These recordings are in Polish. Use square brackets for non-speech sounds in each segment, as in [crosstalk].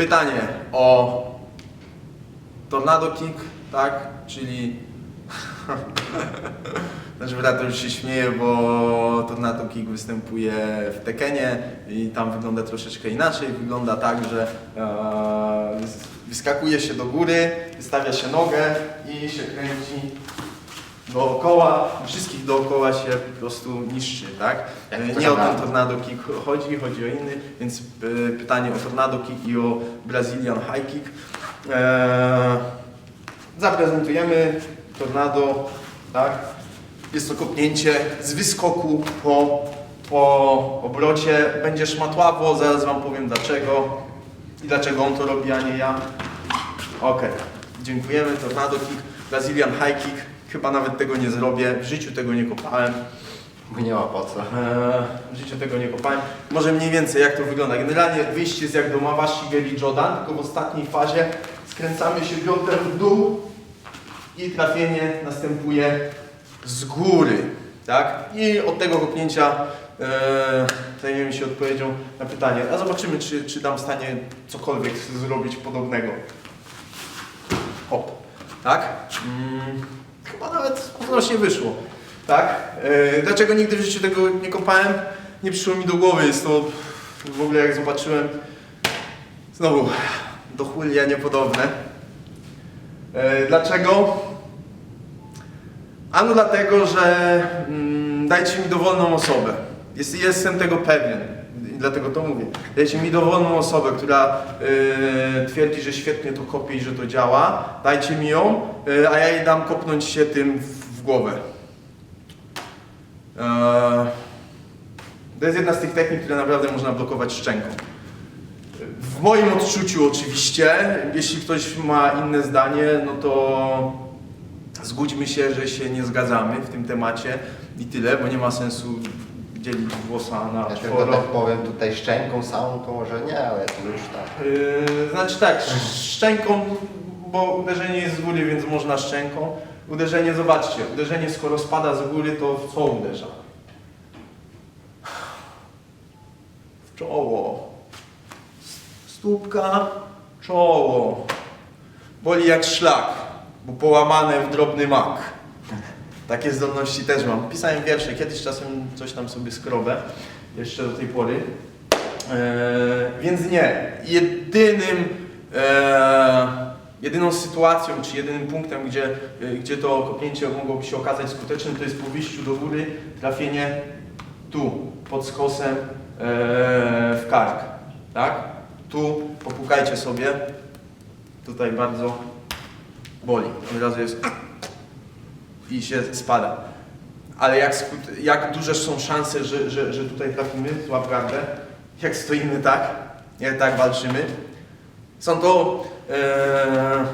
Pytanie o Tornado Kick, tak? Czyli [laughs] nasz brat już się śmieje, bo Tornado Kick występuje w Tekenie i tam wygląda troszeczkę inaczej. Wygląda tak, że e, wyskakuje się do góry, wystawia się nogę i się kręci dookoła, wszystkich dookoła się po prostu niszczy, tak? E, Nie o ten. Tornado Kick chodzi, chodzi o inny, więc e, pytanie o Tornado Kick i o Brazilian High Kick. E, zaprezentujemy Tornado, tak? Jest to kopnięcie z wyskoku po, po obrocie. Będzie szmatławo, zaraz Wam powiem dlaczego i dlaczego on to robi, a nie ja. Ok, dziękujemy. Tornado Kick, Brazilian High Kick. Chyba nawet tego nie zrobię. W życiu tego nie kopałem. Bo nie ma po co. Eee, w życiu tego nie kopałem. Może mniej więcej jak to wygląda. Generalnie wyjście jest jak do Mawashi Geli Jordan, tylko w ostatniej fazie skręcamy się piątem w dół i trafienie następuje z góry. Tak? I od tego kopnięcia eee, zajmiemy się odpowiedzią na pytanie. A zobaczymy, czy, czy dam w stanie cokolwiek zrobić podobnego. Hop. Tak? Mm, chyba nawet odnośnie wyszło. Tak? E, dlaczego nigdy w życiu tego nie kopałem? Nie przyszło mi do głowy. Jest to w ogóle jak zobaczyłem znowu do chulia niepodobne. E, dlaczego? Ano dlatego, że mm, dajcie mi dowolną osobę. Jest, jestem tego pewien. Dlatego to mówię. Dajcie mi dowolną osobę, która e, twierdzi, że świetnie to kopie i że to działa. Dajcie mi ją, e, a ja jej dam kopnąć się tym w, w głowę. Eee, To jest jedna z tych technik, które naprawdę można blokować szczęką. W moim odczuciu oczywiście, jeśli ktoś ma inne zdanie, no to zgódźmy się, że się nie zgadzamy w tym temacie i tyle, bo nie ma sensu dzielić włosa na tylko czworo. tak powiem tutaj szczęką samą, to może nie, ale to już tak. Yy, znaczy tak, sz- szczęką, bo uderzenie jest z góry, więc można szczęką. Uderzenie, zobaczcie, uderzenie skoro spada z góry, to w co uderza? W czoło. Stópka, czoło. Boli jak szlak, bo połamane w drobny mak. Takie zdolności też mam. Pisałem wiersze, kiedyś czasem coś tam sobie skrobę, jeszcze do tej pory. E, więc nie. Jedynym, e, jedyną sytuacją, czy jedynym punktem, gdzie, e, gdzie to kopnięcie mogłoby się okazać skutecznym, to jest po wyjściu do góry trafienie tu, pod skosem e, w kark. Tak? Tu popukajcie sobie. Tutaj bardzo boli. Od razu jest i się spada. Ale jak, jak duże są szanse, że, że, że tutaj trafimy, złap gardę, jak stoimy tak, jak tak walczymy. Są to, e,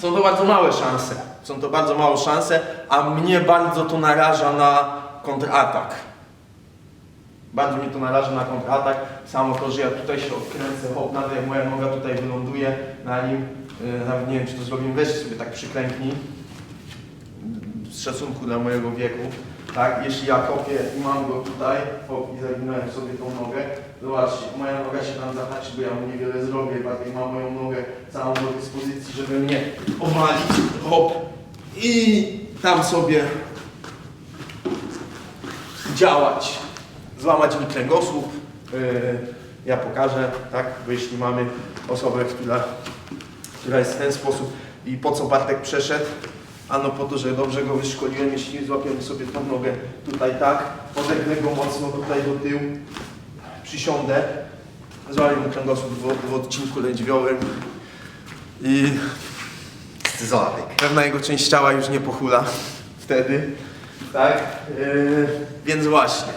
są to bardzo małe szanse. Są to bardzo małe szanse, a mnie bardzo to naraża na kontratak. Bardzo mnie to naraża na kontratak. Samo to, że ja tutaj się odkręcę, hop, jak moja noga tutaj wyląduje na nim, e, nawet nie wiem, czy to zrobimy, weź sobie tak przyklęknij z szacunku dla mojego wieku, tak, jeśli ja kopię i mam go tutaj, hop, i zaginałem sobie tą nogę, zobaczcie, moja noga się tam zahaczy, bo ja mu niewiele zrobię, bardziej mam moją nogę całą do dyspozycji, żeby mnie owalić, hop, i tam sobie działać, złamać mi kręgosłup, yy, ja pokażę, tak, bo jeśli mamy osobę, która, która jest w ten sposób i po co Bartek przeszedł, Ano po to, że dobrze go wyszkoliłem, jeśli złapiemy sobie tą nogę tutaj tak, odegnę go mocno tutaj do tyłu, przysiądę, złapię mu kręgosłup w, w odcinku lędźwiowym i Scyzoryk. pewna jego część ciała już nie pochula wtedy, tak? Yy, więc właśnie.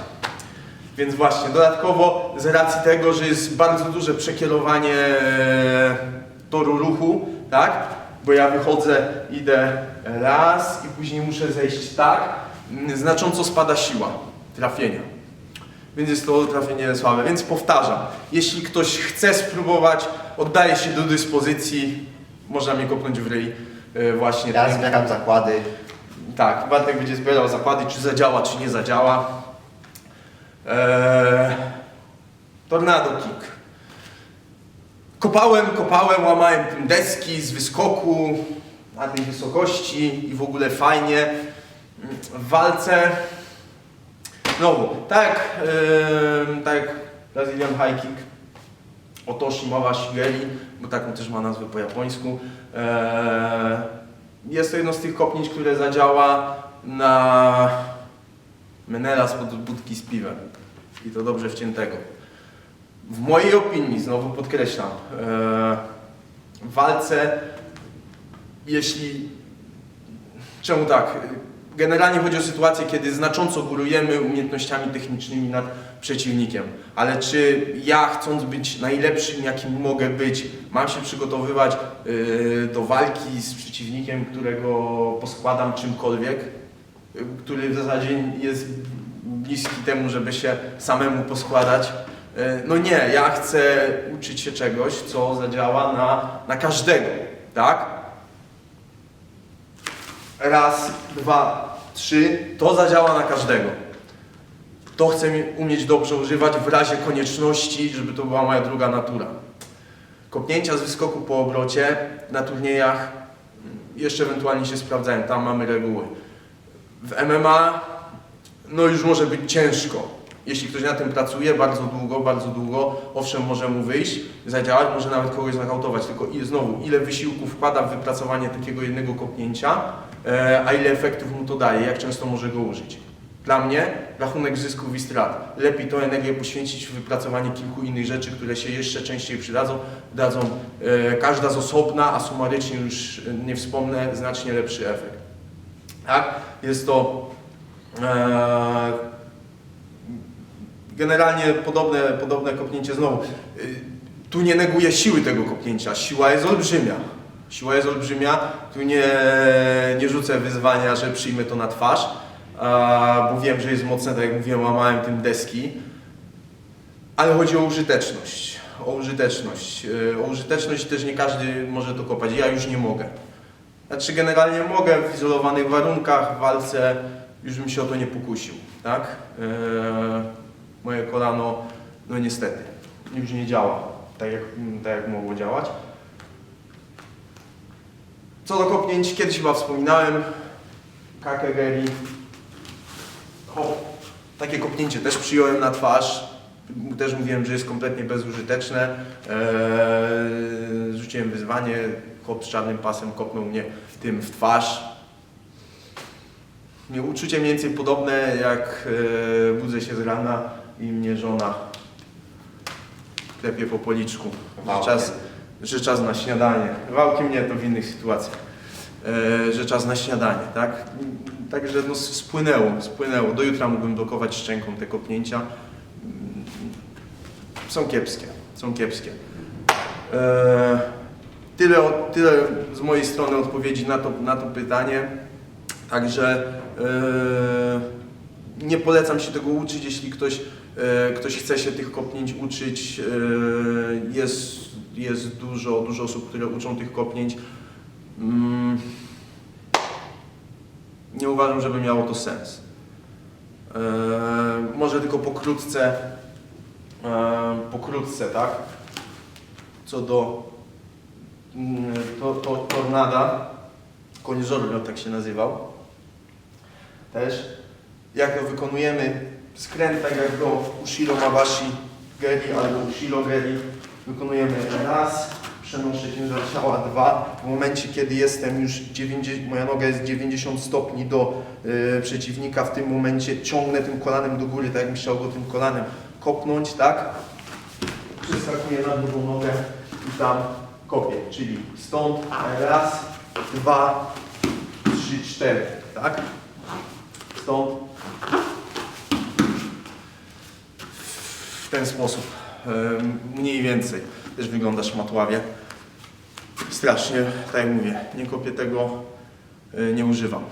Więc właśnie, dodatkowo z racji tego, że jest bardzo duże przekierowanie e, toru ruchu, tak? Bo ja wychodzę, idę raz i później muszę zejść tak, mm, znacząco spada siła trafienia. Więc jest to trafienie słabe. Więc powtarzam, jeśli ktoś chce spróbować, oddaje się do dyspozycji, można mnie kopnąć w ryj e, właśnie. Ja tym- zbieram zakłady. tak, Bartek będzie zbierał zakłady, czy zadziała, czy nie zadziała. Eee, tornado kick. Kopałem, kopałem, łamałem deski z wyskoku na tej wysokości i w ogóle fajnie. W walce, znowu, tak, yy, tak jak Brazilian High Kick, Otoshi Mawa Shigeri, bo taką też ma nazwę po japońsku. Jest to jedno z tych kopnięć, które zadziała na Menela spod budki z piwem. I to dobrze wciętego. W mojej opinii, znowu podkreślam, eee, w walce, jeśli. Czemu tak? Generalnie chodzi o sytuację, kiedy znacząco górujemy umiejętnościami technicznymi nad przeciwnikiem. Ale czy ja, chcąc być najlepszym, jakim mogę być, mam się przygotowywać yy, do walki z przeciwnikiem, którego poskładam czymkolwiek, yy, który w zasadzie jest bliski temu, żeby się samemu poskładać? Yy, No nie, ja chcę uczyć się czegoś, co zadziała na, na każdego, tak? Raz, dwa, trzy, to zadziała na każdego. To chcę mi- umieć dobrze używać w razie konieczności, żeby to była moja druga natura. Kopnięcia z wyskoku po obrocie na turniejach mm, jeszcze ewentualnie się sprawdzają, tam mamy reguły. W MMA no już może być ciężko. Jeśli ktoś na tym pracuje bardzo długo, bardzo długo, owszem, może mu wyjść, zadziałać, może nawet kogoś znokautować. Tylko i znowu, ile wysiłku wkłada w wypracowanie takiego jednego kopnięcia, e, a ile efektów mu to daje, jak często może go użyć. Dla mnie rachunek zysków i strat. Lepiej tą energię poświęcić w wypracowanie kilku innych rzeczy, które się jeszcze częściej przydadzą, dadzą e, każda z osobna, a sumarycznie już nie wspomnę, znacznie lepszy efekt. Tak? Jest to e, generalnie podobne, podobne kopnięcie znowu. Y, Tu nie neguję siły tego kopnięcia. Siła jest olbrzymia. Siła jest olbrzymia. Tu nie, nie rzucę wyzwania, że przyjmę to na twarz, bo wiem, że jest mocne, tak jak mówiłem, łamałem tym deski. Ale chodzi o użyteczność. O użyteczność. Y, O użyteczność też nie każdy może to kopać. Ja już nie mogę. Znaczy generalnie mogę w izolowanych warunkach, w walce już bym się o to nie pokusił, tak? Eee, moje kolano, no niestety, już nie działa tak jak, tak jak mogło działać. Co do kopnięć, kiedyś chyba wspominałem, kakegeri, hop, takie kopnięcie też przyjąłem na twarz, też mówiłem, że jest kompletnie bezużyteczne. Eee, rzuciłem wyzwanie, chłop z czarnym pasem kopnął mnie tym w twarz. Uczucie mniej więcej podobne, jak e, budzę się z rana i mnie żona klepie po policzku, że czas, że czas na śniadanie. Wałkiem nie, to w innych sytuacjach. E, że czas na śniadanie, tak? Także no, spłynęło, spłynęło. Do jutra mógłbym blokować szczęką te kopnięcia. Są kiepskie, są kiepskie. E, tyle, tyle z mojej strony odpowiedzi na to, na to pytanie. Także e, nie polecam się tego uczyć, jeśli ktoś, ktoś chce się tych kopnięć uczyć. E, jest, jest dużo, dużo osób, które uczą tych kopnięć. Mm, nie uważam, żeby miało to sens. E, może tylko pokrótce, e, pokrótce, tak? Co do mm, to, to, tornada, Żorlio tak się nazywał. Też, jak go wykonujemy skręt, tak jak go Ushiro Mabashi Geri albo Ushiro Geri, wykonujemy raz, przenoszę ciężar ciała dwa. W momencie, kiedy jestem już 90, moja noga jest 90 stopni do y, przeciwnika, w tym momencie ciągnę tym kolanem do góry, tak jakbym chciał go tym kolanem kopnąć, tak? Przeskakuję na drugą nogę i tam kopię, czyli stąd raz, dwa, trzy, cztery, tak? Stąd w ten sposób, em, mniej więcej, też wygląda szmatławie. Strasznie, tak jak mówię, nie kopię tego, y, nie używam.